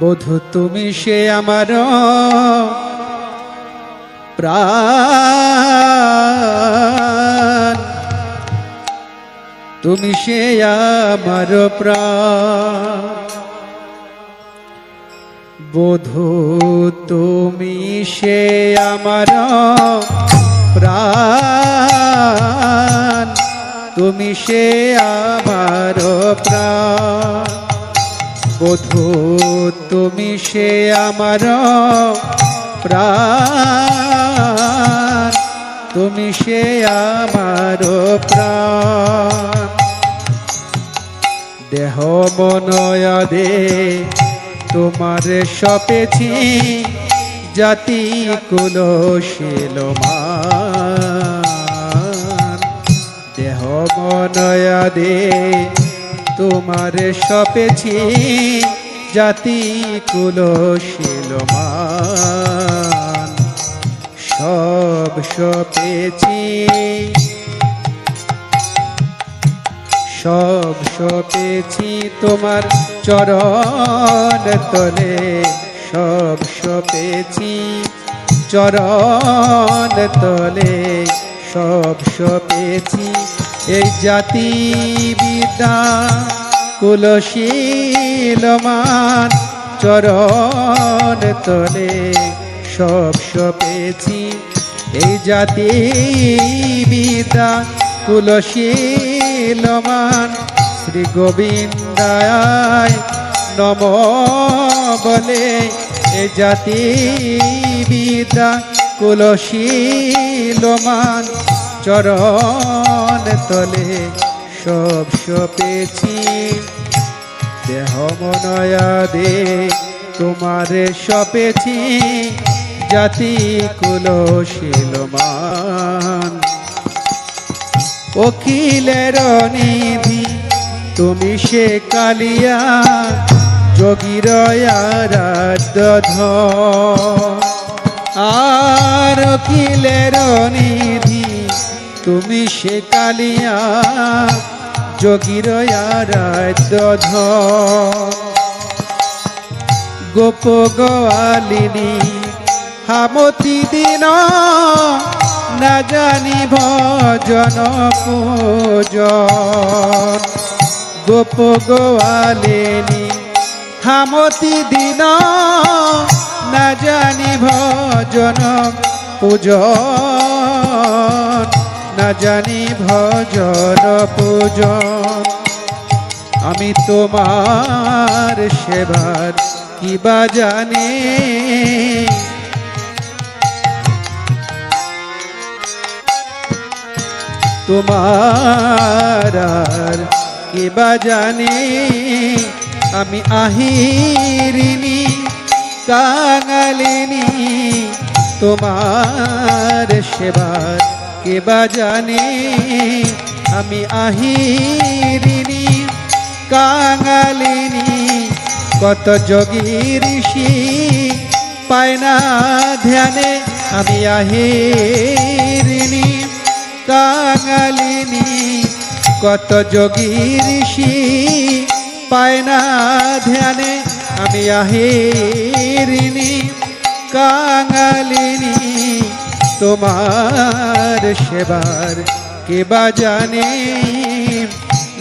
বধু তুমি সে আমার প্রাণ। তুমি সে আমার প্রাণ। বধু তুমি সে আমার প্রাণ। তুমি সে আমার প্রাণ। বধু, তুমি সে আমার প্রাণ। তুমি সে আমার প্রাণ। দেহ মনয়দে তোমার সপেছি জাতি কুল কুলশীল দেহ মনয়দে তোমার সপেছি জাতি কুলশীল সব সপেছি সব সপেছি তোমার চরণ তলে। সব সপেছি চরণ তলে। সব সপেছি এই জাতি বিদ্যা কুলশীলমান চরণ তলে সব সপেছি। এই জাতি বিদ্যা কুলশীলমান শ্রী গোবিন্দায় নম বলে। এ জাতি বিদ্যা কুলশীলমান চরণ তলে সব সপেছি। দেহ মনয়া দে, তোমারে সপেছি। জাতি কুল কুলশীলমান অখিলের নিধি, তুমি সে কালিয়া। যোগীর আর অখিলের নিধি, তুমি সে কালিয়া। যোগীর আরাধ্য গোপ গোয়ালিনী, হামতি দিন, না জানি ভজন পূজন। গোপ গোয়ালিনী, হামতি দিন, না জানি ভজন পূজন। জানি ভজন পূজন। আমি তোমার সেবার কিবা জানি। তোমার কিবা জানি। আমি আহিরিনি কাঙালিনী, তোমার সেবার কেবা জানি? আমি আহিরিনি কাঙালিনী, কত যোগী ঋষি? পায় না ধ্যানে, আমি আহিরিনি কাঙালিনী, কত যোগী ঋষি? পায় না ধ্যানে, আমি আহিরিনি কাঙালিনী তোমার সেবার কেবা জানি?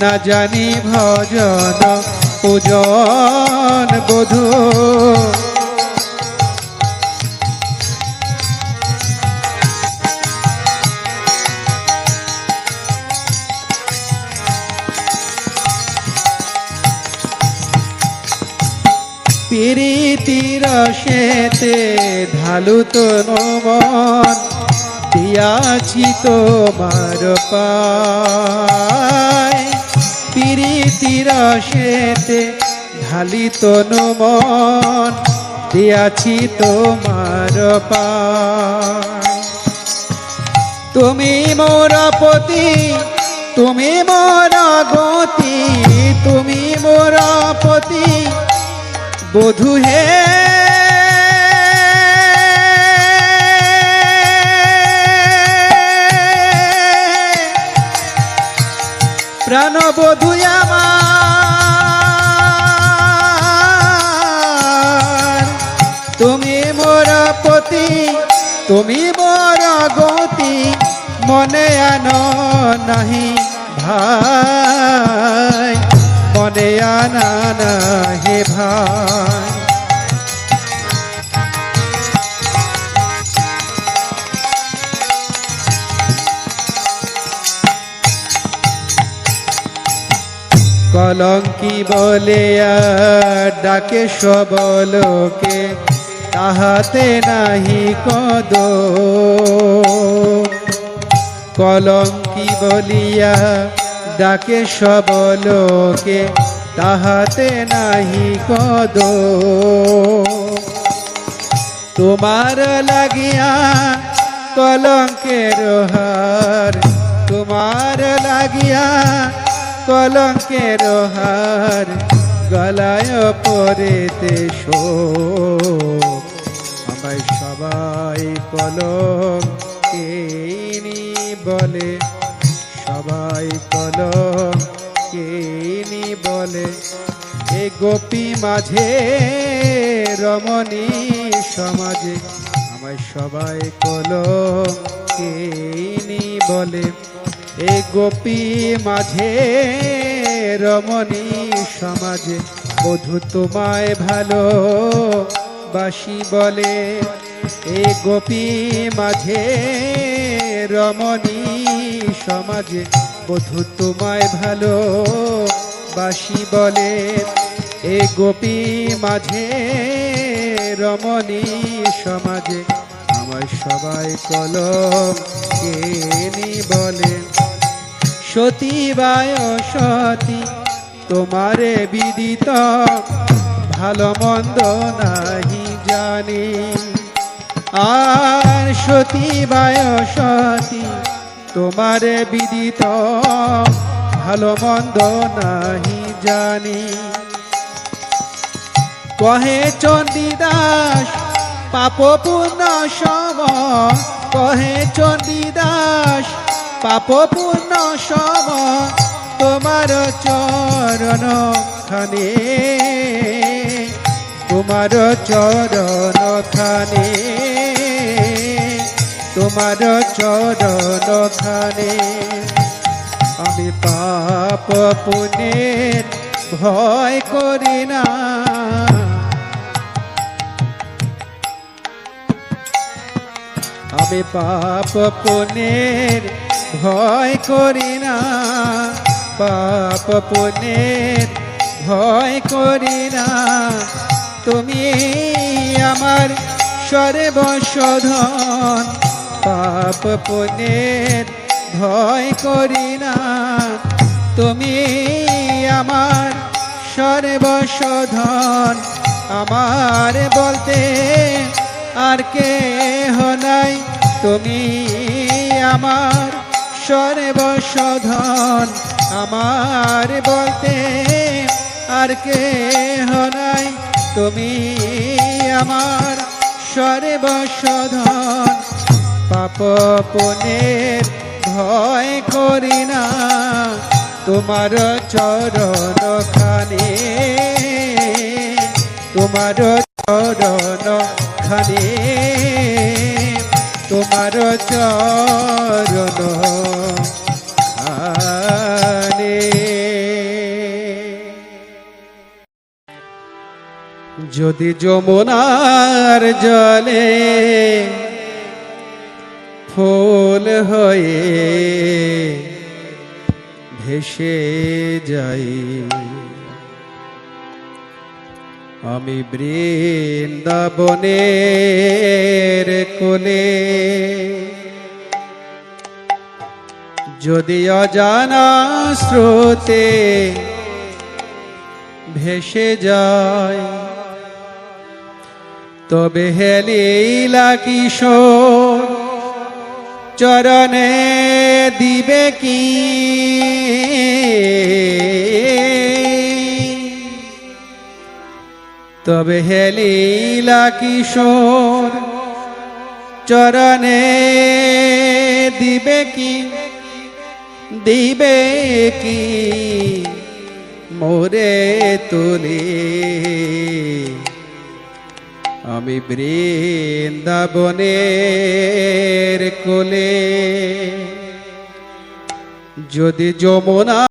না জানি ভজন পূজন বধূ। প্রীতির সেতে ঢালু তো নমন, দিয়াছি তোমার পায়। প্রীতির সেতে ঢালি তো নমন, দিয়াছি তোমার পায়। তুমি মোর পতি তুমি মোর গতি তুমি মোর পতি বধু হে। প্রাণবধু আমার। তুমি মোর পতি, তুমি মোর গতি, মনে আনো নাহি ভাই। মনে আনা নাহি ভাই কলঙ্কি বলে ডাকে সবলোকে তাহাতে নাহি কদ। কলঙ্কি বলিয়া ডাকে সবলোকে তাহাতে নাহি কদ। তোমার লাগিয়া কলঙ্কের হার, তোমার লাগিয়া কলঙ্কের হার, গলায় পরেতে শো আমায় সবাই কলম কেনি বলে। গোপী মাঝে, রমণী সমাজে। আমায় সবাই কলম কেনি বলে। এ গোপী মাঝে, রমণী সমাজে, বধু তোমায় ভালো বাসি বলে। এ গোপী মাঝে, রমণী সমাজে, বধু তোমায় ভালো বাসি বলে। এ গোপী মাঝে, রমণী সমাজে আমার সবাই কলম কেনি বলে। সতী বায় সতী, তোমারে বিদিত, ভালো মন্দ নাহি জানি। আর সতী বায় সতী, তোমারে বিদিত, ভালো মন্দ নাহি জানি। কহে চণ্ডীদাস পাপ পূর্ণ সম। কহে চণ্ডীদাস পাপ পূর্ণ সম। তোমার চরণ খানে তোমার চরণ খানে তোমার চরণ খানে আমি পাপ পুণ্যের ভয় করি না। আমি পাপ পুণ্যের ভয় করি না। পাপ পুণ্যের ভয় করি না। তুমি আমার সর্বশোধন। পাপ পুণ্যের ভয় করি না। তুমি আমার সর্বশোধন। আমার বলতে আর কে নাই। তুমি আমার সর্বশোধন। আমার বলতে আর কে নাই। তুমি আমার সর্বশোধন। পাপ পুনের ভয় করি না। তোমার চরণ খানে। তোমার চরণ খানে তোমার চরণ যদি যমুনার জলে ফুল হয়ে ভেসে যাই আমি বৃন্দাবনের কোলে যদি অজানা স্রোতে ভেসে যায় তবে হেলিলা কিশোর চরণে দিবে কি? তবে হেলিলা কিশোর, চরণে দিবে কি? দিবে কি? মোরে তুলি। আমি বৃন্দাবনের কোলে, যদি যমুনা